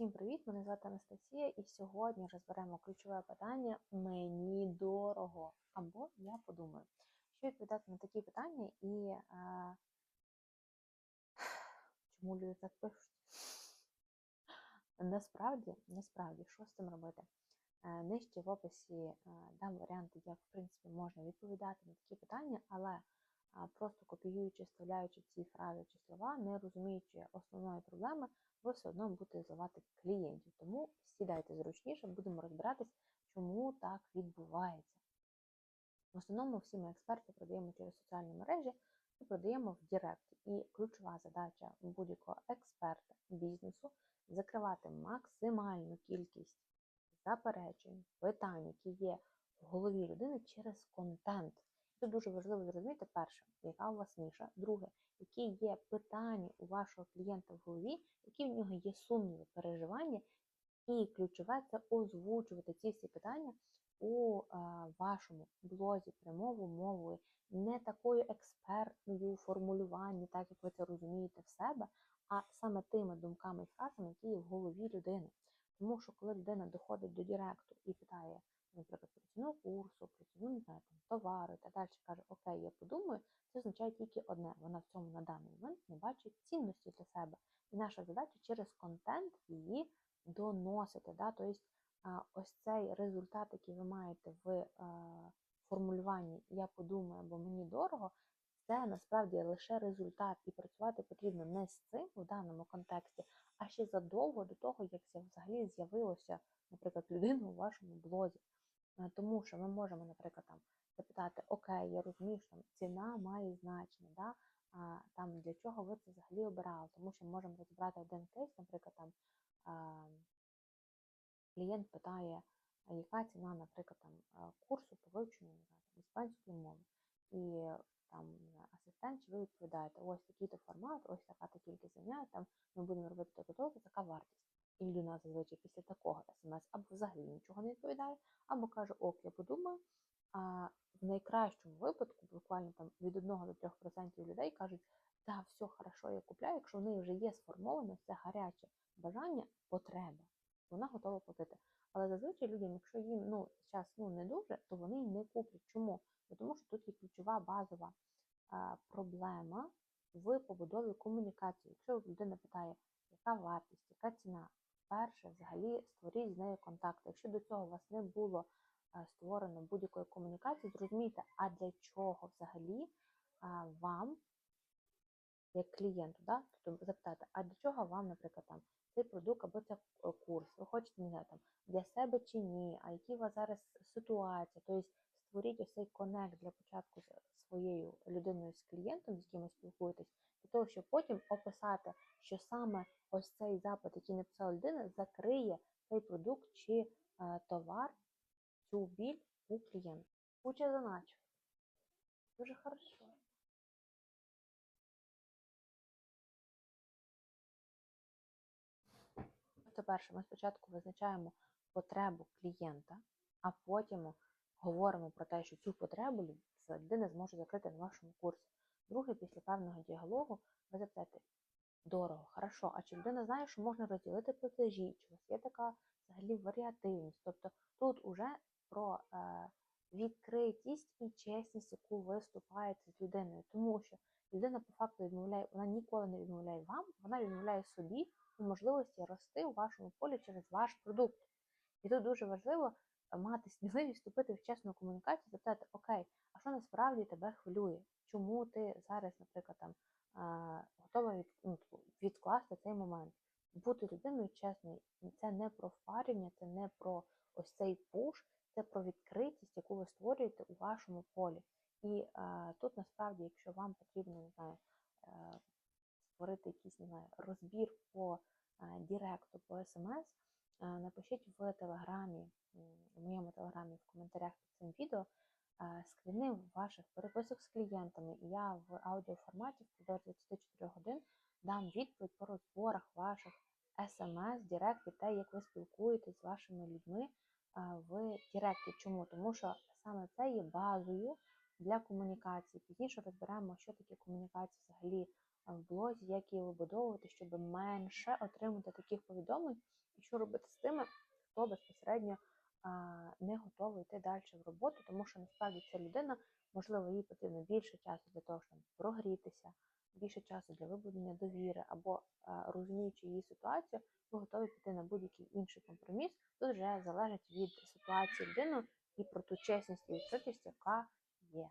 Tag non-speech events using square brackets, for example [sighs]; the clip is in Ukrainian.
Всім привіт! Мене звати Анастасія, і сьогодні розберемо ключове питання Мені дорого або я подумаю. Що відповідати на такі питання і е, [sighs] чому люди так пишуть? Насправді, насправді, що з цим робити? Е, Нижче в описі е, дам варіанти, як в принципі можна відповідати на такі питання, але просто копіюючи, вставляючи ці фрази чи слова, не розуміючи основної проблеми, ви все одно будете зливати клієнтів. Тому сідайте зручніше, будемо розбиратись, чому так відбувається. В основному всі ми експерти продаємо через соціальні мережі і продаємо в Директі. І ключова задача будь-якого експерта бізнесу закривати максимальну кількість заперечень, питань, які є в голові людини через контент. Тут дуже важливо зрозуміти, перше, яка у вас ніша, друге, які є питання у вашого клієнта в голові, які в нього є сумніви, переживання, і ключове це озвучувати ці всі питання у е, вашому блозі прямовою мовою, не такою експертною формулюванні, так як ви це розумієте в себе, а саме тими думками і фразами, які є в голові людини. Тому що коли людина доходить до Директу і питає, наприклад, про ціну курсу, про ціну не знаю, там, товару і так далі, каже, окей, я подумаю, це означає тільки одне. Вона в цьому на даний момент не бачить цінності для себе. І наша задача через контент її доносити. Да? Тобто ось цей результат, який ви маєте в формулюванні Я подумаю, бо мені дорого, це насправді лише результат, і працювати потрібно не з цим в даному контексті, а ще задовго до того, як це взагалі з'явилося, наприклад, людина у вашому блозі. Тому що ми можемо, наприклад, там запитати, окей, я розумію, що там ціна має значення, да? а, там для чого ви це взагалі обирали, тому що ми можемо розібрати один кейс, наприклад, там а, клієнт питає, яка ціна, наприклад, там курсу по вивченню іспанської мови. І там асистент, чи ви відповідаєте, ось такий-то формат, ось така то кількість занять, там ми будемо робити таку то така вартість. І людина зазвичай після такого смс або взагалі нічого не відповідає, або каже, ок, я подумаю. А в найкращому випадку, буквально там від 1 до 3% людей кажуть, так, все хорошо, я купляю, якщо в неї вже є сформоване це гаряче бажання, потреба, вона готова платити. Але зазвичай людям, якщо їм ну, зараз ну, не дуже, то вони не куплять. Чому? Тому що тут є ключова базова а, проблема в побудові комунікації. Якщо людина питає, яка вартість, яка ціна, перше, взагалі створіть з нею контакт. Якщо до цього у вас не було створено будь-якої комунікації, зрозумійте, а для чого взагалі вам, як клієнту, да? тобто запитати, а для чого вам, наприклад, там цей продукт або це курс, ви хочете не знаю, там, для себе чи ні, а які у вас зараз ситуація, тобто створіть ось цей конект для початку з своєю людиною, з клієнтом, з яким ви спілкуєтесь, того, щоб потім описати, що саме ось цей запит, який написала людина, закриє цей продукт чи е, товар, цю біль у клієнта. Куча заначок. Дуже хорошо. Тобто, перше, ми спочатку визначаємо потребу клієнта, а потім говоримо про те, що цю потребу людина зможе закрити на вашому курсі. Друге, після певного діалогу ви запитаєте, дорого, хорошо, а чи людина знає, що можна розділити платежі, чи у вас є така взагалі варіативність? Тобто тут уже про е, відкритість і чесність, яку ви вступаєте з людиною, тому що людина по факту відмовляє, вона ніколи не відмовляє вам, вона відмовляє собі у можливості рости у вашому полі через ваш продукт. І тут дуже важливо мати сміливість вступити в чесну комунікацію, запитати, окей, що насправді тебе хвилює? Чому ти зараз, наприклад, там готова від, ну, відкласти цей момент? Бути людиною чесною, це не про впарювання, це не про ось цей пуш, це про відкритість, яку ви створюєте у вашому полі. І а, тут насправді, якщо вам потрібно, не знаю, е, створити якийсь не знаю, розбір по а, Директу, по СМС, напишіть в телеграмі, в моєму телеграмі в коментарях під цим відео скріни ваших переписок з клієнтами, і я в аудіоформаті впродовж 24 годин дам відповідь по розборах ваших смс, Директ і те, як ви спілкуєтесь з вашими людьми в Директі. Чому? Тому що саме це є базою для комунікації. Пізніше розберемо, що таке комунікація взагалі в блозі, як її вибудовувати, щоб менше отримати таких повідомлень, і що робити з тими, хто безпосередньо не готовий йти далі в роботу, тому що насправді ця людина, можливо, їй потрібно більше часу для того, щоб прогрітися, більше часу для вибудення довіри, або розуміючи її ситуацію, ви готові піти на будь-який інший компроміс. Тут вже залежить від ситуації людини і про ту чесність і відкритість, яка є.